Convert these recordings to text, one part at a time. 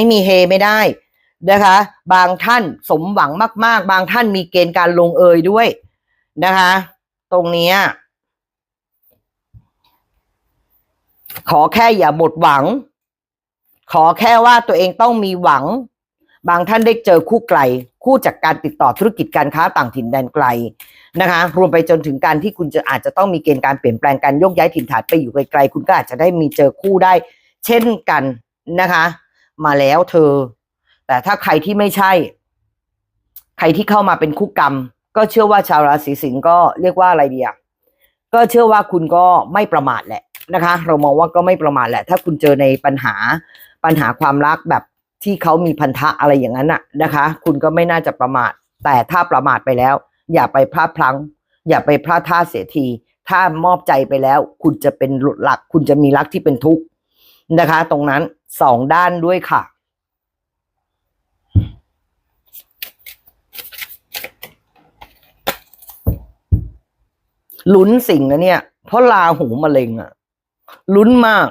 ไม่มีเฮไม่ได้นะคะ บางท่านสมหวังมาก ๆ บางท่านมีเกณฑ์การลงเอยด้วยนะคะ ตรงนี้ขอแค่อย่าหมดหวัง ขอแค่ว่าตัวเองต้องมีหวัง บางท่านได้เจอคู่ไกล คู่จากการติดต่อธุรกิจการค้าต่างถิ่นแดนไกลนะคะ รวมไปจนถึงการที่คุณจะอาจจะต้องมีเกณฑ์การเปลี่ยนแปลงการโยกย้ายถิ่นฐานไปอยู่ไกลๆคุณก็อาจจะได้มีเจอคู่ได้ เช่นกันนะคะ มาแล้วเธอ แต่ถ้าใครที่ไม่ใช่ ใครที่เข้ามาเป็นคู่กรรม ก็เชื่อว่าชาวราศีสิงห์ก็เรียกว่าอะไรดีอะก็เชื่อว่าคุณก็ไม่ประมาทแหละนะคะ เรามองว่าก็ไม่ประมาทแหละ ถ้าคุณเจอในปัญหาปัญหาความรักแบบที่เขามีพันธะอะไรอย่างนั้นอะนะคะ คุณก็ไม่น่าจะประมาท แต่ถ้าประมาทไปแล้ว อย่าไปพลาดพลั้ง อย่าไปพลาดท่าเสียที ถ้ามอบใจไปแล้ว คุณจะเป็นหลัก คุณจะมีรักที่เป็นทุกข์ นะคะ ตรงนั้นสองด้านด้วยค่ะ ลุ้นสิ่งนะเนี่ย เพราะลาหูมะเร็งอะลุ้นมาก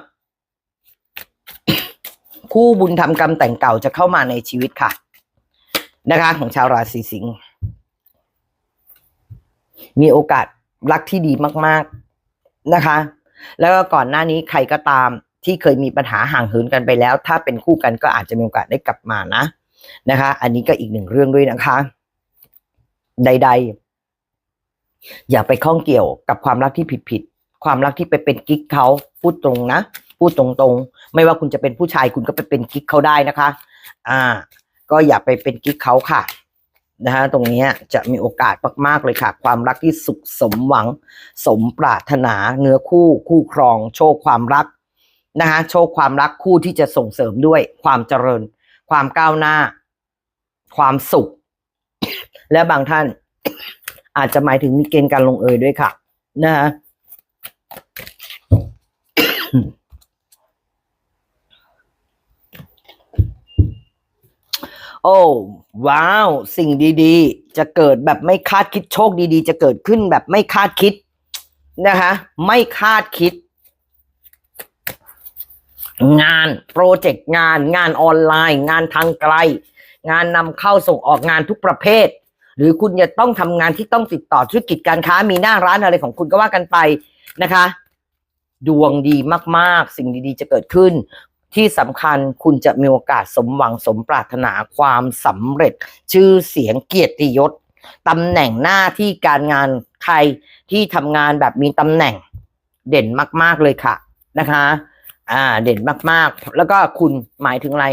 คู่บุญทำกรรมแต่งเก่าจะเข้ามาในชีวิตค่ะ นะคะ ของชาวราศีสิงห์มีโอกาสรักที่ดีมาก ๆ นะคะ แล้วก็ก่อนหน้านี้ใครก็ตาม ที่เคยมีปัญหาห่างเหินกันไปแล้ว ถ้าเป็นคู่กันก็อาจจะมีโอกาสได้กลับมานะนะคะ อันนี้ก็อีกหนึ่งเรื่องด้วยนะคะ ใด ๆ อย่าไปข้องเกี่ยวกับความรักที่ผิดๆความรักที่ไปเป็นกิ๊กเขาพูดตรงนะพูดตรงๆ ไม่ว่าคุณจะเป็นผู้ชายคุณก็ไปเป็นกิ๊กเขาได้นะคะ อ่า ก็อย่าไปเป็นกิ๊กเขาค่ะนะฮะตรงนี้จะมีโอกาสมากๆเลยค่ะ ความรักที่สุขสมหวัง สมปรารถนาเนื้อคู่คู่ครอง โชคความรัก นะคะโชคความรักคู่ที่จะส่งเสริมด้วยความเจริญ ความก้าวหน้า ความสุข และบางท่าน อาจจะหมายถึงมีเกณฑ์การลงเอยด้วยค่ะนะฮะโอ้ว้าว สิ่งดีๆ จะเกิดแบบไม่คาดคิดโชคดีๆ จะเกิดขึ้นแบบไม่คาดคิดนะคะ ไม่คาดคิด งานโปรเจกต์งาน งานออนไลน์ งานทางไกล งานนำเข้าส่งออกงานทุกประเภท หรือคุณจะต้องทำงานที่ต้องติดต่อธุรกิจการค้ามีหน้าร้านอะไรของคุณก็ว่ากันไปนะคะ ดวงดีมาก ๆ สิ่งดีๆ จะเกิดขึ้น ที่สำคัญคุณจะมีโอกาสสมหวังสมปรารถนาความสำเร็จ ชื่อเสียงเกียรติยศตำแหน่งหน้าที่การงานใครที่ทำงานแบบมีตำแหน่งเด่นมาก ๆ เลยค่ะนะคะ อ่า เด่นมากๆ แล้วก็คุณหมายถึงอะไร